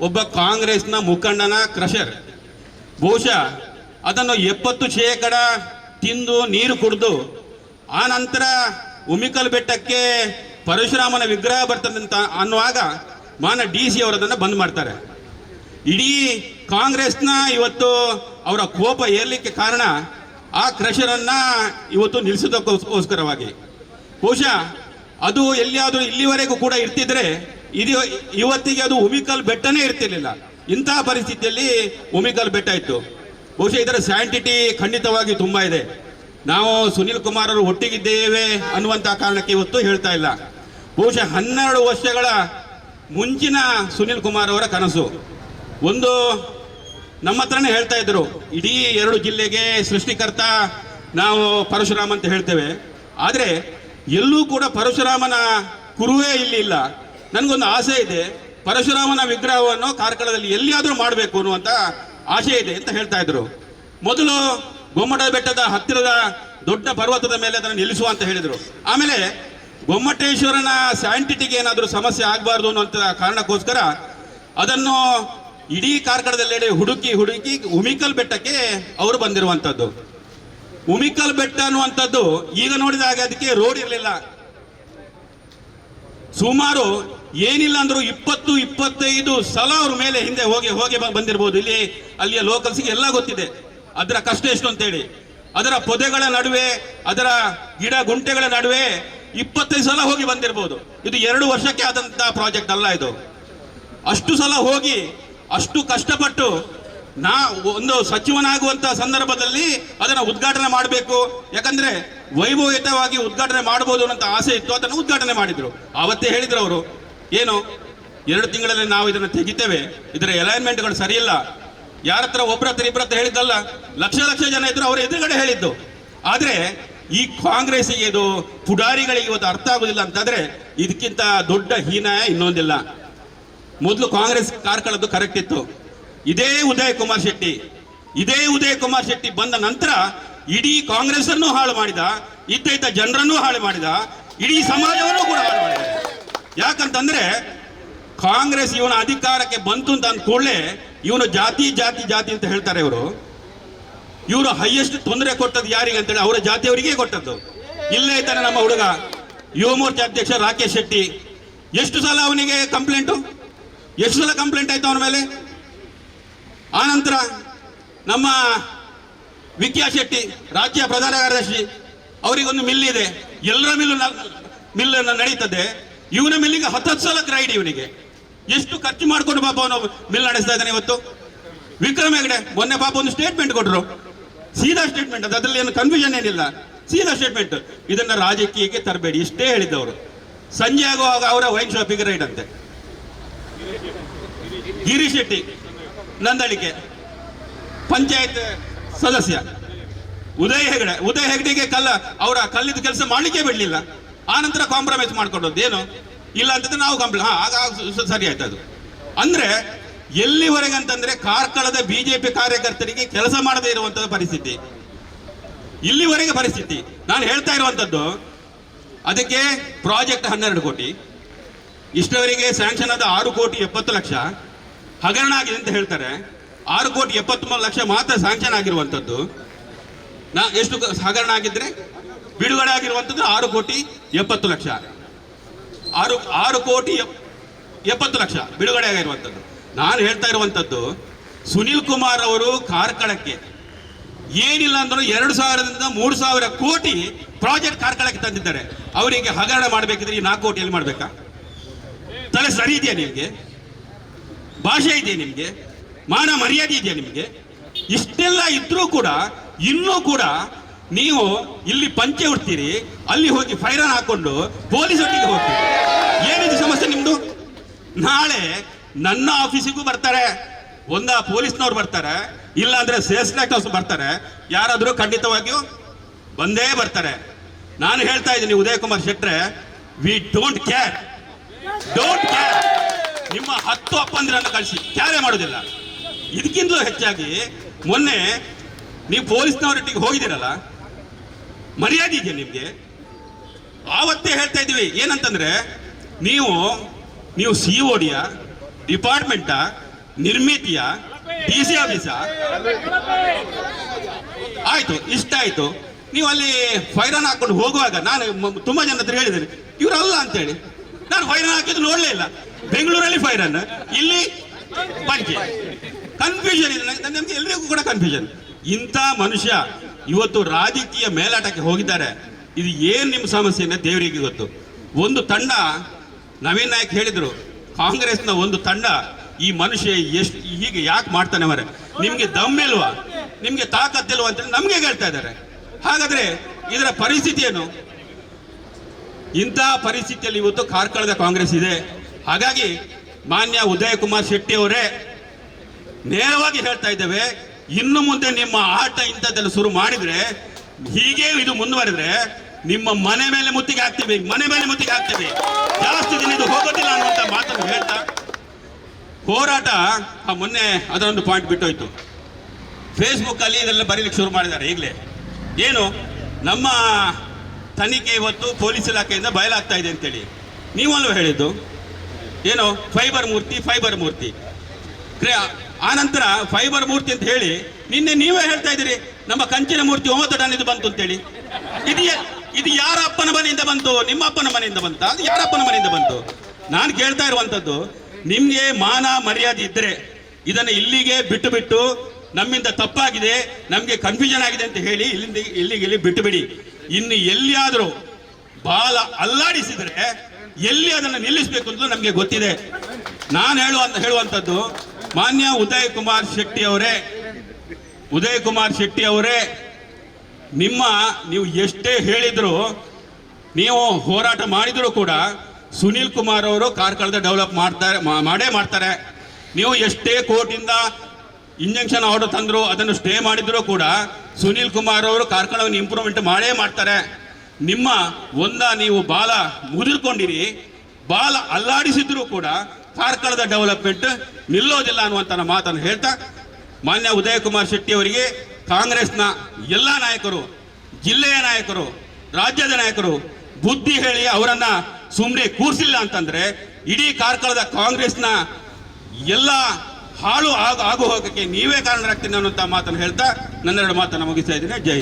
ಒಬ್ಬ ಕಾಂಗ್ರೆಸ್ನ ಮುಖಂಡನ ಕ್ರಷರ್. ಬಹುಶಃ ಅದನ್ನು ಎಪ್ಪತ್ತು ಶೇಕಡ ತಿಂದು ನೀರು ಕುಡಿದು, ಆ ನಂತರ ಉಮಿಕಲ್ ಬೆಟ್ಟಕ್ಕೆ ಪರಶುರಾಮನ ವಿಗ್ರಹ ಬರ್ತದಂತ ಅನ್ನುವಾಗ ಮಾನ ಡಿ ಸಿ ಅವರದನ್ನು ಬಂದ್ ಮಾಡ್ತಾರೆ. ಇಡೀ ಕಾಂಗ್ರೆಸ್ನ ಇವತ್ತು ಅವರ ಕೋಪ ಏರ್ಲಿಕ್ಕೆ ಕಾರಣ ಆ ಕ್ರಷರನ್ನ ಇವತ್ತು ನಿಲ್ಲಿಸೋದಕ್ಕೋಸ್ಕರವಾಗಿ. ಬಹುಶಃ ಅದು ಎಲ್ಲಿಯಾದರೂ ಇಲ್ಲಿವರೆಗೂ ಕೂಡ ಇರ್ತಿದ್ರೆ ಇದು ಇವತ್ತಿಗೆ ಅದು ಉಮಿಕಲ್ ಬೆಟ್ಟನೇ ಇರ್ತಿರ್ಲಿಲ್ಲ. ಇಂತಹ ಪರಿಸ್ಥಿತಿಯಲ್ಲಿ ಉಮಿಕಲ್ ಬೆಟ್ಟ ಇತ್ತು. ಬಹುಶಃ ಇದರ ಸ್ಯಾಂಟಿಟಿ ಖಂಡಿತವಾಗಿ ತುಂಬಾ ಇದೆ. ನಾವು ಸುನಿಲ್ ಕುಮಾರ್ ಅವರು ಒಟ್ಟಿಗಿದ್ದೇವೆ ಅನ್ನುವಂತಹ ಕಾರಣಕ್ಕೆ ಇವತ್ತು ಹೇಳ್ತಾ ಇಲ್ಲ. ಬಹುಶಃ ಹನ್ನೆರಡು ವರ್ಷಗಳ ಮುಂಚಿನ ಸುನಿಲ್ ಕುಮಾರ್ ಅವರ ಕನಸು. ಒಂದು ನಮ್ಮ ಹತ್ರನೇ ಹೇಳ್ತಾ ಇದ್ರು, ಇಡೀ ಎರಡು ಜಿಲ್ಲೆಗೆ ಸೃಷ್ಟಿಕರ್ತ ನಾವು ಪರಶುರಾಮ ಅಂತ ಹೇಳ್ತೇವೆ. ಆದರೆ ಎಲ್ಲೂ ಕೂಡ ಪರಶುರಾಮನ ಕುರುವೇ ಇಲ್ಲಿ ಇಲ್ಲ. ನನಗೊಂದು ಆಸೆ ಇದೆ. ಪರಶುರಾಮನ ವಿಗ್ರಹವನ್ನು ಕಾರ್ಕಳದಲ್ಲಿ ಎಲ್ಲಿಯಾದರೂ ಮಾಡಬೇಕು ಅನ್ನುವಂಥ ಆಸೆ ಇದೆ ಅಂತ ಹೇಳ್ತಾ ಇದ್ರು. ಮೊದಲು ಗೊಮ್ಮಟ ಬೆಟ್ಟದ ಹತ್ತಿರದ ದೊಡ್ಡ ಪರ್ವತದ ಮೇಲೆ ಅದನ್ನು ನಿಲ್ಲಿಸುವ ಅಂತ ಹೇಳಿದರು. ಆಮೇಲೆ ಗೊಮ್ಮಟೇಶ್ವರನ ಸ್ಯಾಂಟಿಟಿಗೆ ಏನಾದರೂ ಸಮಸ್ಯೆ ಆಗಬಾರ್ದು ಅನ್ನುವಂಥ ಕಾರಣಕ್ಕೋಸ್ಕರ ಅದನ್ನು ಇಡೀ ಕಾರ್ಕಳದಲ್ಲೇ ಹುಡುಕಿ ಹುಡುಕಿ ಉಮಿಕಲ್ ಬೆಟ್ಟಕ್ಕೆ ಅವರು ಬಂದಿರುವಂಥದ್ದು ಉಮಿಕಲ್ ಬೆಟ್ಟ ಅನ್ನುವಂಥದ್ದು ಈಗ ನೋಡಿದಾಗ ಅದಕ್ಕೆ ರೋಡ್ ಇರಲಿಲ್ಲ. ಸುಮಾರು ಏನಿಲ್ಲ ಅಂದ್ರು ಇಪ್ಪತ್ತು, ಇಪ್ಪತ್ತೈದು ಸಲ ಅವ್ರ ಮೇಲೆ ಹಿಂದೆ ಹೋಗಿ ಹೋಗಿ ಬಂದಿರಬಹುದು ಇಲ್ಲಿ, ಅಲ್ಲಿಯ ಲೋಕಲ್ಸ್ಗೆ ಎಲ್ಲ ಗೊತ್ತಿದೆ. ಅದರ ಕಷ್ಟ ಎಷ್ಟು ಅಂತೇಳಿ. ಅದರ ಪೊದೆಗಳ ನಡುವೆ, ಅದರ ಗಿಡ ಗುಂಟೆಗಳ ನಡುವೆ ಇಪ್ಪತ್ತೈದು ಸಲ ಹೋಗಿ ಬಂದಿರ್ಬೋದು. ಇದು ಎರಡು ವರ್ಷಕ್ಕೆ ಆದಂತ ಪ್ರಾಜೆಕ್ಟ್ ಅಲ್ಲ ಇದು. ಅಷ್ಟು ಸಲ ಹೋಗಿ, ಅಷ್ಟು ಕಷ್ಟಪಟ್ಟು ನಾ ಒಂದು ಸಚಿವನಾಗುವಂತ ಸಂದರ್ಭದಲ್ಲಿ ಅದನ್ನು ಉದ್ಘಾಟನೆ ಮಾಡಬೇಕು. ಯಾಕಂದ್ರೆ ವೈಭವಯುತವಾಗಿ ಉದ್ಘಾಟನೆ ಮಾಡಬಹುದು ಅನ್ನೋ ಆಸೆ ಇತ್ತು. ಅದನ್ನು ಉದ್ಘಾಟನೆ ಮಾಡಿದ್ರು. ಆವತ್ತೇ ಹೇಳಿದ್ರು ಅವರು. ಏನು? ಎರಡು ತಿಂಗಳಲ್ಲಿ ನಾವು ಇದನ್ನು ತೆಗಿತೇವೆ. ಇದರ ಅಲೈನ್ಮೆಂಟ್ಗಳು ಸರಿಯಿಲ್ಲ. ಯಾರ ಹತ್ರ ಒಬ್ಬರ ಹತ್ರ ಇಬ್ಬರ ಹತ್ರ ಹೇಳಿದ್ದಲ್ಲ, ಲಕ್ಷ ಲಕ್ಷ ಜನ ಇದ್ರು ಅವರ ಎದುರುಗಡೆ ಹೇಳಿದ್ದು. ಆದರೆ ಈ ಕಾಂಗ್ರೆಸ್ಸಿಗೆ ಇದು ಪುಡಾರಿಗಳಿಗೆ ಇವತ್ತು ಅರ್ಥ ಆಗೋದಿಲ್ಲ ಅಂತಂದ್ರೆ ಇದಕ್ಕಿಂತ ದೊಡ್ಡ ಹೀನಾಯ ಇನ್ನೊಂದಿಲ್ಲ. ಮೊದಲು ಕಾಂಗ್ರೆಸ್ ಕಾರ್ಕಳದ್ದು ಕರೆಕ್ಟ್ ಇತ್ತು. ಇದೇ ಉದಯ್ ಕುಮಾರ್ ಶೆಟ್ಟಿ. ಇದೇ ಉದಯ್ ಕುಮಾರ್ ಶೆಟ್ಟಿ ಬಂದ ನಂತರ ಇಡೀ ಕಾಂಗ್ರೆಸ್ ಅನ್ನು ಹಾಳು ಮಾಡಿದ, ಇದ್ದ ಇದ್ದ ಜನರನ್ನು ಹಾಳು ಮಾಡಿದ, ಇಡೀ ಸಮಾಜವನ್ನು ಕೂಡ ಹಾಳು ಮಾಡಿದ. ಯಾಕಂತಂದ್ರೆ ಕಾಂಗ್ರೆಸ್ ಇವನ ಅಧಿಕಾರಕ್ಕೆ ಬಂತು ಅಂತ ಅಂದ ಕೂಡಲೇ ಇವನು ಜಾತಿ ಜಾತಿ ಜಾತಿ ಅಂತ ಹೇಳ್ತಾರೆ ಇವರು. ಇವರು ಹೈಯೆಸ್ಟ್ ತೊಂದರೆ ಕೊಟ್ಟದ್ದು ಯಾರಿಗೆ ಅಂತೇಳಿ ಅವರ ಜಾತಿಯವರಿಗೆ ಕೊಟ್ಟದ್ದು. ಇಲ್ಲೇ ಇದ್ದಾನೆ ನಮ್ಮ ಹುಡುಗ. ಯುವ ಮೋರ್ಚಾ ಅಧ್ಯಕ್ಷ ರಾಕೇಶ್ ಶೆಟ್ಟಿ. ಎಷ್ಟು ಸಲ ಅವನಿಗೆ ಕಂಪ್ಲೇಂಟು ಎಷ್ಟು ಸಲ ಕಂಪ್ಲೇಂಟ್ ಆಯ್ತು ಅವನ ಮೇಲೆ? ಆನಂತರ ನಮ್ಮ ವಿಕ್ಯಾ ಶೆಟ್ಟಿ, ರಾಜ್ಯ ಪ್ರಧಾನ ಕಾರ್ಯದರ್ಶಿ, ಅವರಿಗೊಂದು ಮಿಲ್ ಇದೆ. ಎಲ್ಲರ ಮಿಲ್ಲು ಮಿಲ್ ನಡೀತದೆ ಇವನ ಮಿಲ್ಲಿಗೆ ಹತ್ತತ್ತು ಸಲ ಗ್ರೈಡ್ ಇವನಿಗೆ. ಎಷ್ಟು ಖರ್ಚು ಮಾಡ್ಕೊಂಡು ಪಾಪ ಅವನು ಮಿಲ್ ನಡೆಸ್ತಾ ಇದ್ದಾನೆ ಇವತ್ತು? ವಿಕ್ರಮ್ ಹೆಗಡೆ, ಮೊನ್ನೆ ಬಾಬು ಒಂದು ಸ್ಟೇಟ್ಮೆಂಟ್ ಕೊಟ್ಟರು ಸೀದಾ ಸ್ಟೇಟ್ಮೆಂಟ್ ಅದು ಅದರಲ್ಲಿ ಏನು ಕನ್ಫ್ಯೂಷನ್ ಏನಿಲ್ಲ. ಸೀದಾ ಸ್ಟೇಟ್ಮೆಂಟ್ ಇದನ್ನ ರಾಜಕೀಯಕ್ಕೆ ತರಬೇಡಿ, ಇಷ್ಟೇ ಹೇಳಿದ್ದವರು. ಸಂಜೆ ಆಗುವಾಗ ಅವರ ವೈನ್ ಶಾಪಿಗೆ ರೈಡ್ ಅಂತೆ. ಗಿರಿ ಶೆಟ್ಟಿ, ನಂದಳಿಕೆ, ಪಂಚಾಯತ್ ಸದಸ್ಯ. ಉದಯ್ ಹೆಗಡೆ, ಉದಯ್ ಹೆಗಡೆಗೆ ಕಲ್ಲ, ಅವರ ಕಲ್ಲಿದ ಕೆಲಸ ಮಾಡಲಿಕ್ಕೆ ಬಿಡಲಿಲ್ಲ. ಆನಂತರ ನಂತರ ಕಾಂಪ್ರಮೈಸ್ ಮಾಡ್ಕೊಂಡದ್ದು ಏನು? ಇಲ್ಲ ಅಂತಂದ್ರೆ ನಾವು ಕಂಪ್ಲೇಂಟ್ ಹಾಂ, ಆಗ ಸರಿ ಆಯ್ತು ಅದು. ಅಂದ್ರೆ ಎಲ್ಲಿವರೆಗೆ ಅಂತಂದ್ರೆ ಕಾರ್ಕಳದ ಬಿಜೆಪಿ ಕಾರ್ಯಕರ್ತರಿಗೆ ಕೆಲಸ ಮಾಡದೇ ಇರುವಂತಹ ಪರಿಸ್ಥಿತಿ. ಇಲ್ಲಿವರೆಗೆ ಪರಿಸ್ಥಿತಿ. ನಾನು ಹೇಳ್ತಾ ಇರುವಂತದ್ದು, ಅದಕ್ಕೆ ಪ್ರಾಜೆಕ್ಟ್ ಹನ್ನೆರಡು ಕೋಟಿ, ಇಷ್ಟವರಿಗೆ ಸ್ಯಾಂಕ್ಷನ್ ಆದ ಆರು ಕೋಟಿ ಎಪ್ಪತ್ತು ಲಕ್ಷ, ಹಗರಣ ಆಗಿದೆ ಅಂತ ಹೇಳ್ತಾರೆ. ಆರು ಕೋಟಿ ಎಪ್ಪತ್ಮೂರು ಲಕ್ಷ ಮಾತ್ರ ಸ್ಯಾಂಕ್ಷನ್ ಆಗಿರುವಂಥದ್ದು ನಾ ಎಷ್ಟು ಹಗರಣ ಆಗಿದ್ರೆ, ಬಿಡುಗಡೆ ಆಗಿರುವಂಥದ್ದು ಆರು ಕೋಟಿ ಎಪ್ಪತ್ತು ಲಕ್ಷ. ಆರು ಆರು ಕೋಟಿ ಎಪ್- ಎಪ್ಪತ್ತು ಲಕ್ಷ ಬಿಡುಗಡೆ ಆಗಿರುವಂಥದ್ದು. ನಾನು ಹೇಳ್ತಾ ಇರುವಂಥದ್ದು, ಸುನಿಲ್ ಕುಮಾರ್ ಅವರು ಕಾರ್ಕಳಕ್ಕೆ, ಏನಿಲ್ಲ ಅಂದ್ರೂ ಎರಡು ಸಾವಿರದಿಂದ ಮೂರು ಸಾವಿರ ಕೋಟಿ ಪ್ರಾಜೆಕ್ಟ್ ಕಾರ್ಕಳಕ್ಕೆ ತಂದಿದ್ದಾರೆ. ಅವರಿಗೆ ಹಗರಣ ಮಾಡಬೇಕಿದ್ರೆ ಈ ನಾಲ್ಕು ಕೋಟಿಯಲ್ಲಿ ಮಾಡಬೇಕಾ? ತಲೆ ಸರಿ ಇದೆಯಾ ನಿಮಗೆ? ಭಾಷೆ ಇದೆಯಾ ನಿಮಗೆ? ಮಾನ ಮರ್ಯಾದೆ ಇದೆಯಾ ನಿಮಗೆ? ಇಷ್ಟೆಲ್ಲ ಇದ್ರೂ ಕೂಡ, ಇನ್ನೂ ಕೂಡ ನೀವು ಇಲ್ಲಿ ಪಂಚೆ ಹುಡ್ತೀರಿ, ಅಲ್ಲಿ ಹೋಗಿ ಫೈರನ್ ಹಾಕೊಂಡು ಪೊಲೀಸ್ ಒಟ್ಟಿಗೆ ಹೋಗ್ತೀರಿ. ಸಮಸ್ಯೆ ನಿಮ್ದು? ನಾಳೆ ನನ್ನ ಆಫೀಸಿಗೂ ಬರ್ತಾರೆ. ಒಂದ ಪೊಲೀಸ್ನವ್ರು ಬರ್ತಾರೆ. ಇಲ್ಲ ಅಂದ್ರೆ ಸೇಲ್ಸ್ ಬರ್ತಾರೆ. ಯಾರಾದರೂ ಖಂಡಿತವಾಗಿಯೂ ಬಂದೇ ಬರ್ತಾರೆ. ನಾನು ಹೇಳ್ತಾ ಇದ್ದೀನಿ Uday Kumar ಶೆಟ್ರೆ we don't care don't care ನಿಮ್ಮ ಹತ್ತು ಅಪ್ಪಂದಿರನ್ನು ಕಳಿಸಿ. ಕ್ಯಾರೇ ಮಾಡೋದಿಲ್ಲ. ಇದಕ್ಕಿಂತಲೂ ಹೆಚ್ಚಾಗಿ ಮೊನ್ನೆ ನೀವು ಪೊಲೀಸ್ನವರೊಟ್ಟಿಗೆ ಹೋಗಿದ್ದೀರಲ್ಲ? ಮರ್ಯಾದೆ ಇದೆಯಾ ನಿಮಗೆ? ಆವತ್ತೇ ಹೇಳ್ತಾ ಇದ್ದೀವಿ. ಏನಂತಂದ್ರೆ ನೀವು ನೀವು ಸಿ ಒ ಡಿಯ ಡಿಪಾರ್ಟ್ಮೆಂಟ ನಿರ್ಮಿತಿಯ ಡಿ ಸಿ ಆಫೀಸ ಆಯ್ತು, ಇಷ್ಟ ಆಯ್ತು. ನೀವು ಅಲ್ಲಿ ಫೈರನ್ ಹಾಕೊಂಡು ಹೋಗುವಾಗ ನಾನು ತುಂಬ ಜನ ಹತ್ರ ಹೇಳಿದ್ದೇನೆ, ಇವರಲ್ಲ ಅಂತೇಳಿ. ನಾನು ಫೈರನ್ ಹಾಕಿದ್ದು ನೋಡ್ಲೇ ಇಲ್ಲ. ಬೆಂಗಳೂರಲ್ಲಿ ಫೈರನ್ ಇಲ್ಲಿ ಪಂಚೆ. ಕನ್ಫ್ಯೂಷನ್ ಇದೆ. ನಮ್ಗೆ ಎಲ್ರಿಗೂ ಕೂಡ ಕನ್ಫ್ಯೂಷನ್ ಇಂಥ ಮನುಷ್ಯ ಇವತ್ತು ರಾಜಕೀಯ ಮೇಲಾಟಕ್ಕೆ ಹೋಗಿದ್ದಾರೆ. ಇದು ಏನು ನಿಮ್ಮ ಸಮಸ್ಯೆ ಅಂತ ದೇವರಿಗೆ ಗೊತ್ತು. ಒಂದು ತಂಡ ನವೀನ್ ನಾಯಕ್ ಹೇಳಿದ್ರು, ಕಾಂಗ್ರೆಸ್ನ ಒಂದು ತಂಡ ಈ ಮನುಷ್ಯ ಎಷ್ಟು ಹೀಗೆ ಯಾಕೆ ಮಾಡ್ತಾನೆ ಮರೆ ನಿಮ್ಗೆ ದಮ್ಮಿಲ್ವಾ ನಿಮ್ಗೆ ತಾಕತ್ತಿಲ್ವಾ ಅಂತ ನಮ್ಗೆ ಹೇಳ್ತಾ ಇದ್ದಾರೆ. ಹಾಗಾದ್ರೆ ಇದರ ಪರಿಸ್ಥಿತಿ ಏನು? ಇಂತಹ ಪರಿಸ್ಥಿತಿಯಲ್ಲಿ ಇವತ್ತು ಕಾರ್ಕಳದ ಕಾಂಗ್ರೆಸ್ ಇದೆ. ಹಾಗಾಗಿ ಮಾನ್ಯ ಉದಯ ಕುಮಾರ್ ಶೆಟ್ಟಿ ಅವರೇ, ನೇರವಾಗಿ ಹೇಳ್ತಾ ಇದ್ದೇವೆ, ಇನ್ನು ಮುಂದೆ ನಿಮ್ಮ ಆಟ ಇಂಥದ್ದೆಲ್ಲ ಶುರು ಮಾಡಿದ್ರೆ, ಹೀಗೆ ಇದು ಮುಂದುವರೆದ್ರೆ ನಿಮ್ಮ ಮನೆ ಮೇಲೆ ಮುತ್ತಿಗೆ ಹಾಕ್ತೀವಿ, ಮನೆ ಮೇಲೆ ಮುತ್ತಿಗೆ ಹಾಕ್ತೀವಿ. ಜಾಸ್ತಿ ದಿನ ಇದು ಹೋಗೋದಿಲ್ಲ ಅನ್ನುವಂತ ಮಾತನ್ನು ಹೇಳ್ತಾ, ಹೋರಾಟ, ಆ ಮೊನ್ನೆ ಅದರೊಂದು ಪಾಯಿಂಟ್ ಬಿಟ್ಟೋಯ್ತು. ಫೇಸ್ಬುಕ್ ಅಲ್ಲಿ ಇದೆಲ್ಲ ಬರೀಲಿಕ್ಕೆ ಶುರು ಮಾಡಿದ್ದಾರೆ ಈಗಲೇ. ಏನು? ನಮ್ಮ ತನಿಖೆ ಇವತ್ತು ಪೊಲೀಸ್ ಇಲಾಖೆಯಿಂದ ಬಯಲಾಗ್ತಾ ಇದೆ ಅಂತೇಳಿ. ನೀವಲ್ಲೂ ಹೇಳಿದ್ದು? ಏನು? Fibre Murthy fibre Murthy. ಆ ಆನಂತರ ಫೈಬರ್ ಮೂರ್ತಿ ಅಂತ ಹೇಳಿ ನಿನ್ನೆ ನೀವೇ ಹೇಳ್ತಾ ಇದ್ದೀರಿ, ನಮ್ಮ ಕಂಚಿನ ಮೂರ್ತಿ ಒಂಬತ್ತು ಇದು ಬಂತು ಅಂತೇಳಿ. ಇದೆಯಾ? ಇದು ಯಾರ ಅಪ್ಪನ ಮನೆಯಿಂದ ಬಂತು? ನಿಮ್ಮ ಅಪ್ಪನ ಮನೆಯಿಂದ ಬಂತ? ಅದು ಯಾರ ಅಪ್ಪನ ಮನೆಯಿಂದ ಬಂತು? ನಾನು ಕೇಳ್ತಾ ಇರುವಂತದ್ದು, ನಿಮಗೆ ಮಾನ ಮರ್ಯಾದೆ ಇದ್ರೆ ಇದನ್ನು ಇಲ್ಲಿಗೆ ಬಿಟ್ಟು ಬಿಟ್ಟು ನಮ್ಮಿಂದ ತಪ್ಪಾಗಿದೆ, ನಮಗೆ ಕನ್ಫ್ಯೂಷನ್ ಆಗಿದೆ ಅಂತ ಹೇಳಿ ಇಲ್ಲಿಂದ ಇಲ್ಲಿಗೆ ಇಲ್ಲಿ ಬಿಟ್ಟು ಬಿಡಿ. ಇನ್ನು ಎಲ್ಲಿಯಾದರೂ ಬಾಲ ಅಲ್ಲಾಡಿಸಿದ್ರೆ ಎಲ್ಲಿ ಅದನ್ನು ನಿಲ್ಲಿಸಬೇಕು ಅಂತ ನಮಗೆ ಗೊತ್ತಿದೆ. ನಾನು ಹೇಳುವ ಹೇಳುವಂಥದ್ದು ಮಾನ್ಯ ಉದಯ್ ಕುಮಾರ್ ಶೆಟ್ಟಿ ಅವರೇ ಉದಯ್ ಕುಮಾರ್ ಶೆಟ್ಟಿ ಅವರೇ ನಿಮ್ಮ ನೀವು ಎಷ್ಟೇ ಹೇಳಿದ್ರು, ನೀವು ಹೋರಾಟ ಮಾಡಿದರೂ ಕೂಡ ಸುನೀಲ್ ಕುಮಾರ್ ಅವರು ಕಾರ್ಕಳದ ಡೆವಲಪ್ ಮಾಡ್ತಾರೆ ಮಾಡೇ ಮಾಡ್ತಾರೆ. ನೀವು ಎಷ್ಟೇ ಕೋರ್ಟಿಂದ ಇಂಜೆಕ್ಷನ್ ಆರ್ಡರ್ ತಂದ್ರು, ಅದನ್ನು ಸ್ಟೇ ಮಾಡಿದರೂ ಕೂಡ ಸುನೀಲ್ ಕುಮಾರ್ ಅವರು ಕಾರ್ಕಳವನ್ನು ಇಂಪ್ರೂವ್ಮೆಂಟ್ ಮಾಡೇ ಮಾಡ್ತಾರೆ. ನಿಮ್ಮ ಒಂದ ನೀವು ಬಾಲ ಮುದಿರ್ಕೊಂಡಿರಿ, ಬಾಲ ಅಲ್ಲಾಡಿಸಿದ್ರೂ ಕೂಡ ಕಾರ್ಕಳದ ಡೆವಲಪ್ಮೆಂಟ್ ನಿಲ್ಲೋದಿಲ್ಲ ಅನ್ನುವಂತ ಮಾತನ್ನು ಹೇಳ್ತಾ, ಮಾನ್ಯ ಉದಯಕುಮಾರ್ ಶೆಟ್ಟಿ ಅವರಿಗೆ ಕಾಂಗ್ರೆಸ್ನ ಎಲ್ಲ ನಾಯಕರು, ಜಿಲ್ಲೆಯ ನಾಯಕರು, ರಾಜ್ಯದ ನಾಯಕರು ಬುದ್ಧಿ ಹೇಳಿ ಅವರನ್ನ ಸುಮ್ಮನೆ ಕೂರಿಸಿಲ್ಲ ಅಂತಂದ್ರೆ ಇಡೀ ಕಾರ್ಕಳದ ಕಾಂಗ್ರೆಸ್ನ ಎಲ್ಲ ಹಾಳು ಆಗು ಆಗು ಹೋಗಕ್ಕೆ ನೀವೇ ಕಾರಣರಾಗ್ತೀನಿ ಅನ್ನುವಂತ ಮಾತನ್ನು ಹೇಳ್ತಾ ನನ್ನೆರಡು ಮಾತನ್ನು ಮುಗಿಸ್ತಾ ಇದ್ದೀನಿ. ಜೈ